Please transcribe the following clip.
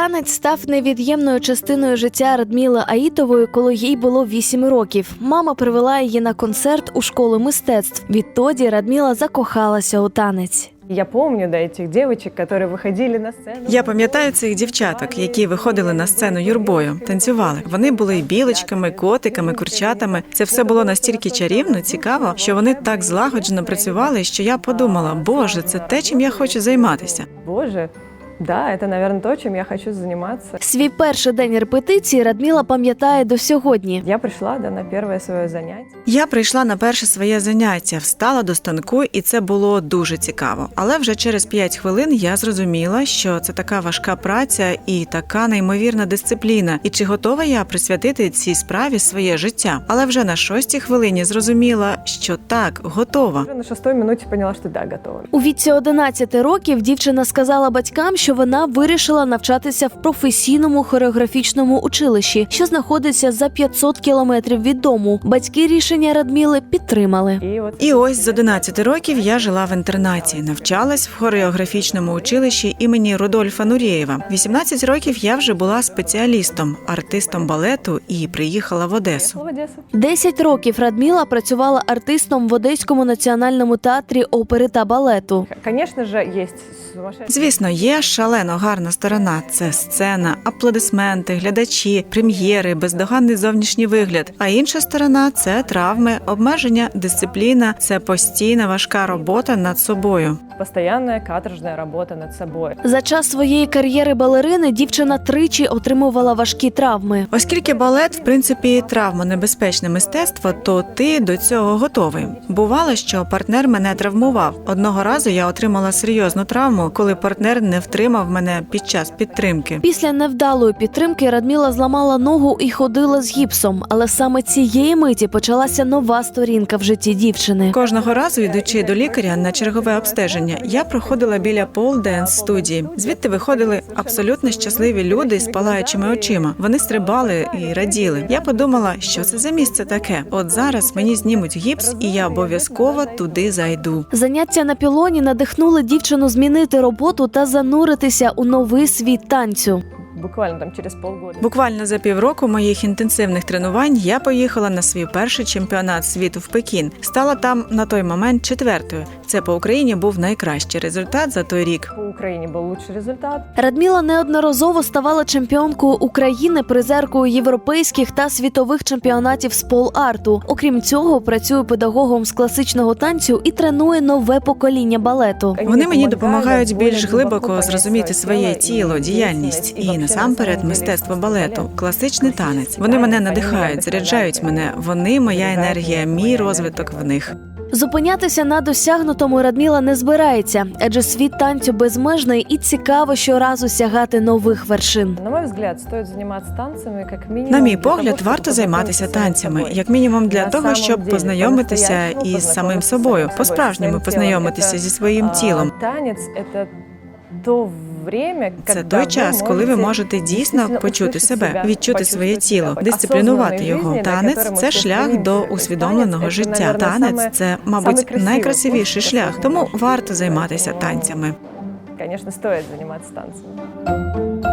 Танець став невід'ємною частиною життя Радміли Аїтової, коли їй було 8 років. Мама привела її на концерт у школу мистецтв. Відтоді Радміла закохалася у танець. Я помню, да, этих девочек, которые выходили на сцену. Я пам'ятаю цих дівчаток, які виходили на сцену юрбою, танцювали. Вони були і білочками, котиками, курчатами. Це все було настільки чарівно, цікаво, що вони так злагоджено працювали, що я подумала, боже, це те, чим я хочу займатися. Боже, да, это, наверное, то, чем я хочу заниматься. Свій перший день репетиції Радміла пам'ятає до сьогодні. Я пришла, да, на первое свое занятие. Я прийшла на перше своє заняття, встала до станку, і це було дуже цікаво. Але вже через 5 хвилин я зрозуміла, що це така важка праця і така неймовірна дисципліна. І чи готова я присвятити цій справі своє життя? Але вже на шостій хвилині зрозуміла, що так, готова. Уже на шестой минуте поняла, что да, готова. У віці 11 років дівчина сказала батькам, що вона вирішила навчатися в професійному хореографічному училищі, що знаходиться за 500 кілометрів від дому. Батьки рішення Радміли підтримали. І ось з 11 років я жила в інтернаті, навчалась в хореографічному училищі імені Рудольфа Нурєєва. 18 років я вже була спеціалістом, артистом балету і приїхала в Одесу. приехала 10 років Радміла працювала артистом в Одеському національному театрі опери та балету. К- Конечно же. Звісно, є шалено гарна сторона. Це сцена, аплодисменти, глядачі, прем'єри, бездоганний зовнішній вигляд. А інша сторона це травми, обмеження, дисципліна, це постійна важка робота над собою. Постоянная каторжная работа над собой. За час своєї кар'єри балерини дівчина тричі отримувала важкі травми. Оскільки балет, в принципі, травмонебезпечне мистецтво, то ти до цього готовий. Бувало, що партнер мене травмував. Одного разу я отримала серйозну травму, коли партнер не втримав мене під час підтримки. Після невдалої підтримки Радміла зламала ногу і ходила з гіпсом. Але саме цієї миті почалася нова сторінка в житті дівчини. Кожного разу, йдучи до лікаря на чергове обстеження, я проходила біля Dance студії. Звідти виходили абсолютно щасливі люди з палаючими очима. Вони стрибали і раділи. Я подумала, що це за місце таке. От зараз мені знімуть гіпс, і я обов'язково туди зайду. Заняття на пілоні надихнули дівчину змінити роботу та зануритися у новий світ танцю. Буквально там через полгода. Буквально за півроку моїх інтенсивних тренувань я поїхала на свій перший чемпіонат світу в Пекін. Стала там на той момент четвертою. Це по Україні був найкращий результат за той рік. По Украине был лучший результат. Радміла неодноразово ставала чемпіонкою України, призеркою європейських та світових чемпіонатів з пол-арту. Окрім цього, працює педагогом з класичного танцю і тренує нове покоління балету. Вони мені допомагають більш глибоко зрозуміти своє тіло, діяльність і насамперед мистецтво балету, класичний танець. Вони мене надихають, заряджають мене. Вони моя енергія, мій розвиток в них. Зупинятися на досягнутому Радміла не збирається, адже світ танцю безмежний і цікаво щоразу сягати нових вершин. На мой взгляд, стоит заниматься танцами как минимум. На мій погляд, варто займатися танцями, як мінімум для того, щоб познайомитися із самим собою, по-справжньому познайомитися зі своїм тілом. Танець це Це той час, коли ви можете дійсно почути себе, відчути своє тіло, дисциплінувати його. Танець це шлях до усвідомленого життя. Танець це, мабуть, найкрасивіший шлях. Тому варто займатися танцями. Звісно, стоїть займатися танцами.